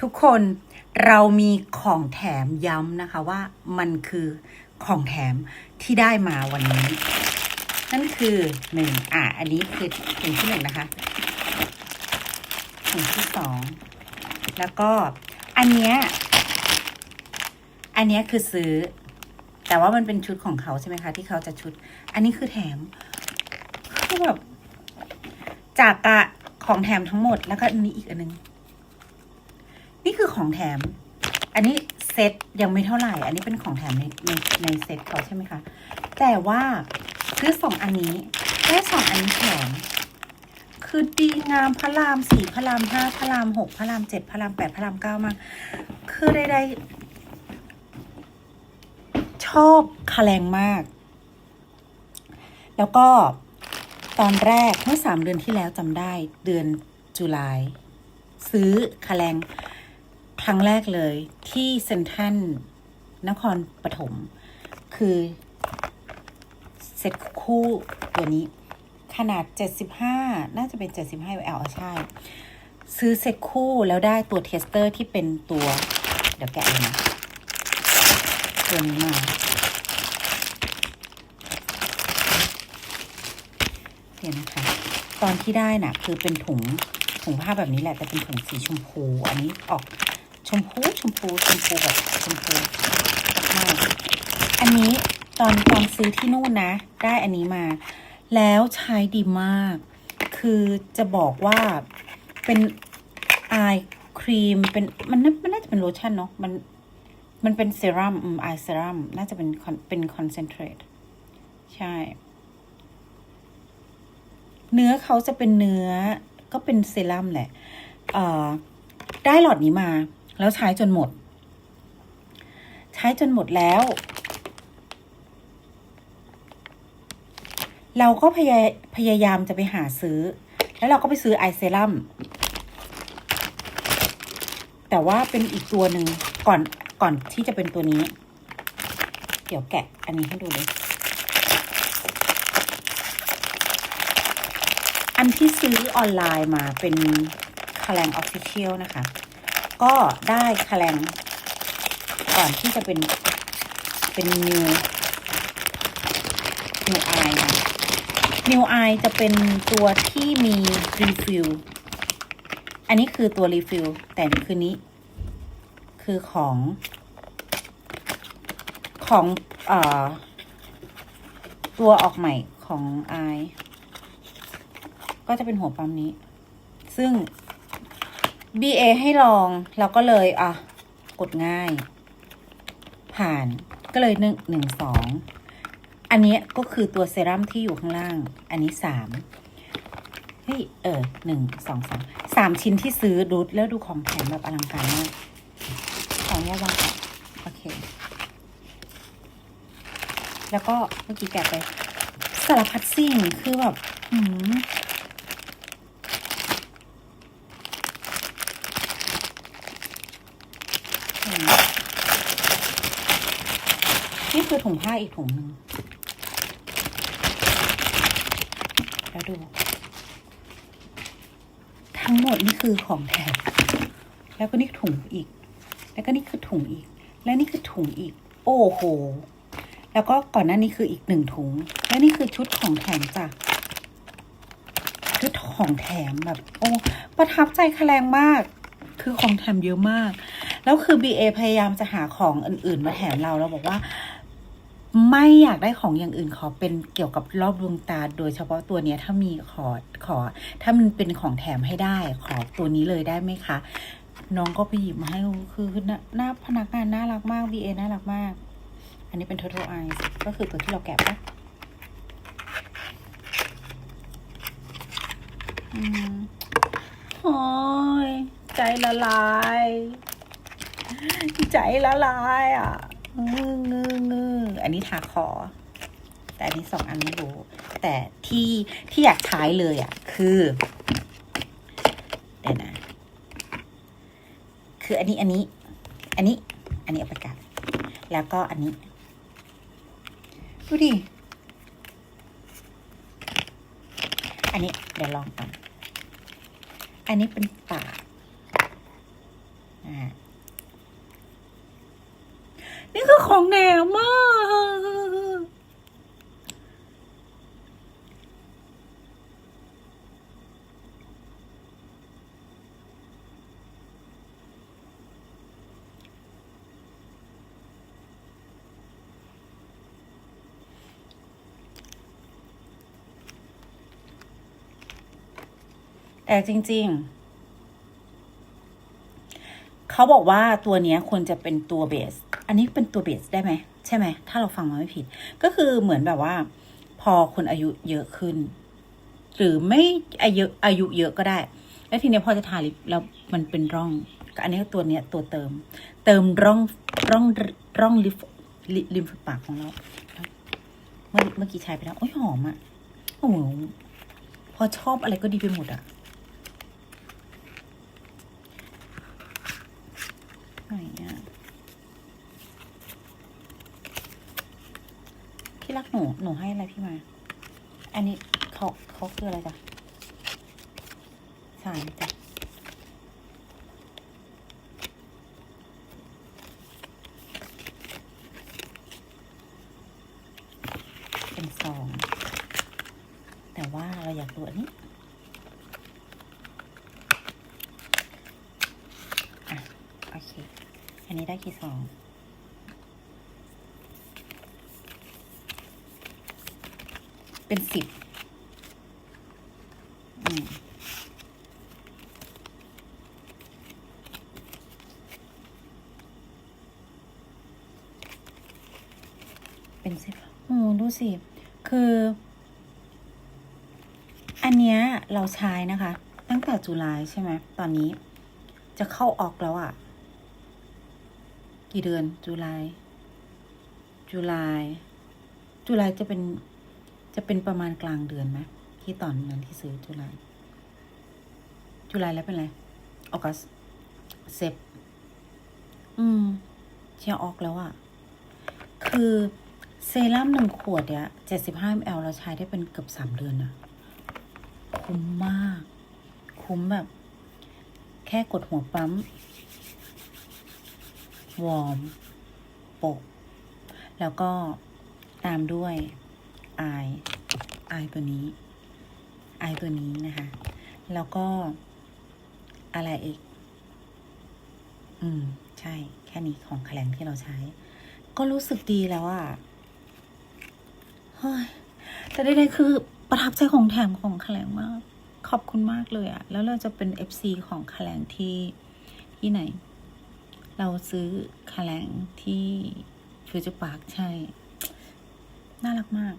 ทุกคนเรามีของแถมย้ำนะคะว่ามันคือของแถมที่ได้มาวันนี้ นั่นคือหนึ่งอะ อันนี้คือถุงที่หนึ่งนะคะถุงที่สองแล้วก็อันเนี้ยอันเนี้ยคือซื้อ แต่ว่ามันเป็นชุดของเขาใช่ไหมคะ ที่เขาจะชุด อันนี้คือแถมคือแบบจากกะของแถมทั้งหมดแล้วก็อันนี้อีกอันนึงนี่คือ ของแถม อันนี้เซ็ตยังไม่เท่าไหร่ อันนี้เป็นของแถมในในในเซ็ตเขาใช่ไหมคะ แต่ว่าซื้อสองอันนี้ได้สองอันนี้แถมคือดีงามพระรามสี่พระรามห้าพระรามหกพระรามเจ็ดพระรามแปดพระรามเก้ามาก คือใดๆชอบคาแรงมาก แล้วก็ตอนแรกเมื่อสามเดือนที่แล้วจำได้เดือนจุลาย ซื้อคาแรง รั้งแรกเลยที่เซนทรัลนครปฐมคือเซ็ตคู่ตัวนี้ ขนาด 75 น่าจะเป็น 75 l ใช่ ซื้อเซ็ตคู่แล้วได้ตัวเทสเตอร์ที่เป็นตัว เดี๋ยวแกะเลยนะตัวนี้มาเดี๋ยวนะคะ ตอนที่ได้น่ะ คือเป็นถุงถุงผ้าแบบนี้แหละ แต่เป็นถุงสีชมพู อันนี้ออก ชมพูชมพูชมพูแบบชมพูมากอันนี้ตอนตอนซื้อที่นู่นนะ ได้อันนี้มา แล้วใช้ดีมาก คือจะบอกว่าเป็นอายครีมเป็นมันน่ามันน่าจะเป็นโลชั่นเนาะมันมันเป็นเซรั่มอืมอายเซรั่มน่าจะเป็นเป็นคอนเซนเทรตใช่ เนื้อเขาจะเป็นเนื้อก็เป็นเซรั่มแหละ เอ่อ ได้หลอดนี้มา แล้วใช้จนหมด ใช้จนหมดแล้ว เราก็พยาพยายามจะไปหาซื้อ แล้วเราก็ไปซื้อไอเซรั่มแต่ว่าเป็นอีกตัวหนึ่งก่อนก่อนที่จะเป็นตัวนี้ เดี๋ยวแกะอันนี้ให้ดูเลย อันที่ซื้อออนไลน์มาเป็นคาแรงออฟฟิเชียลนะคะ ก็ได้คาแรงก่อนที่จะเป็นเป็นนิวนิวไอนะนิวไอจะเป็นตัวที่มีรีฟิลอันนี้คือตัวรีฟิลแต่คือนี้ คือของ ของเอ่อตัวออกใหม่ของไอก็จะเป็นหัวปั๊มนี้ ซึ่ง BA ให้ลองเราก็เลยอะกดง่าย ผ่านก็เลยหนึ่งหนึ่งสองอันนี้ก็คือตัวเซรั่มที่อยู่ข้างล่าง อันนี้สามเฮ้ยเออหนึ่งสองสามสามชิ้นที่ซื้อดูแล้วดูของแถมแบบอลังการมากของแย่วางก่อนโอเค แล้วก็เมื่อกี้แกะไปสารพัดสิ่งคือแบบ หืม อืม นี่คือถุงผ้าอีกถุงหนึ่งแล้วดู ทั้งหมดนี่คือของแถมแล้วก็นี่ถุงอีก แล้วก็นี่คือถุงอีก และนี่คือถุงอีก โอ้โห แล้วก็ก่อนหน้านี้คืออีกหนึ่งถุง และนี่คือชุดของแถมจ้ะชุดของแถมแบบ โอ้ ประทับใจคะแรงมาก คือของแถมเยอะมาก แล้วคือ BA พยายามจะหาของอื่น ๆ มาแถมเราแล้วบอกว่า ไม่อยากได้ของอย่างอื่นขอเป็นเกี่ยวกับรอบดวงตา โดยเฉพาะตัวเนี้ยถ้ามีขอขอ ถ้ามันเป็นของแถมให้ได้ ขอตัวนี้เลยได้ไหมคะ น้องก็ไปหยิบมาให้คือหน้านาพนักงานน่ารักมาก BA น่ารักมาก อันนี้เป็น Total Eyes ก็คือตัวที่เราแกะปะอืมโอ้ยใจละลาย ใจละลายอะงื้องื้องื้อ อันนี้ทาคอ แต่อันนี้สองอันไม่รู้ แต่ที่ที่อยากใช้เลยอะ คือเดี๋ยวนะ คืออันนี้อันนี้ อันนี้ อันนี้เอาไปกัดแล้วก็อันนี้ ดูดิ อันนี้เดี๋ยวลองก่อนอันนี้เป็นปากนี่คือของแนมมาก แต่จริง ๆ เขาบอกว่าตัวเนี้ยควรจะเป็นตัวเบส อันนี้เป็นตัวเบสได้ไหม ใช่ไหม ถ้าเราฟังมาไม่ผิด ก็คือเหมือนแบบว่า พอคนอายุเยอะขึ้น หรือไม่อายุอายุเยอะก็ได้ แล้วทีเนี้ยพอจะทาลิปแล้วมันเป็นร่องอันนี้ตัวเนี้ยตัวเติม เติมร่องร่องร่องลิฟริมฝีปากของเรา เมื่อเมื่อกี้ใช้ไปแล้ว โอ้ยหอมอะ่ะ โอ้โห พอชอบอะไรก็ดีไปหมดอะ่ะ ไหนอะ พี่รักหนูหนูให้อะไรพี่มา อันนี้เขาเขาคืออะไรจ๊ะสายจ้ะเป็นซอง แต่ว่าเราอยากดูอันนี้อะโอเค อันนี้ได้กี่ซอง เป็นสิบเป็นสิบโอ้ดูสิ คือ อันเนี้ยเราใช้นะคะ ตั้งแต่จุลายใช่ไหม ตอนนี้จะเข้าออกแล้วอะ่ะ กี่เดือน จุลาย จุลาย จุลายจะเป็น จะเป็นประมาณกลางเดือนไหมที่ตอนนั้นที่ซื้อจุลายจุลายแล้วเป็นไรออกัสเซปอืมเชียร์ออกแล้วอะ่ะคือเซรั่มหนึ่งขวดเนี่ยเจ็ดสิบห้ามลเราใช้ได้เป็นเกือบสามเดือนนะคุ้มมาก คุ้มแบบ แค่กดหัวปั๊ม วอร์มโปะแล้วก็ตามด้วย ไอไอตัวนี้ไอตัวนี้นะคะ แล้วก็อะไรอีก อืม ใช่ แค่นี้ของแขลงที่เราใช้ ก็รู้สึกดีแล้วอะเฮ้ย แต่ใดๆคือประทับใจของแถมของแขลงมาก ขอบคุณมากเลยอะแล้วเราจะเป็น FC ของแขลงที่ที่ไหน เราซื้อแขลงที่ฟิวเจอร์พาร์คใช่ น่ารักมาก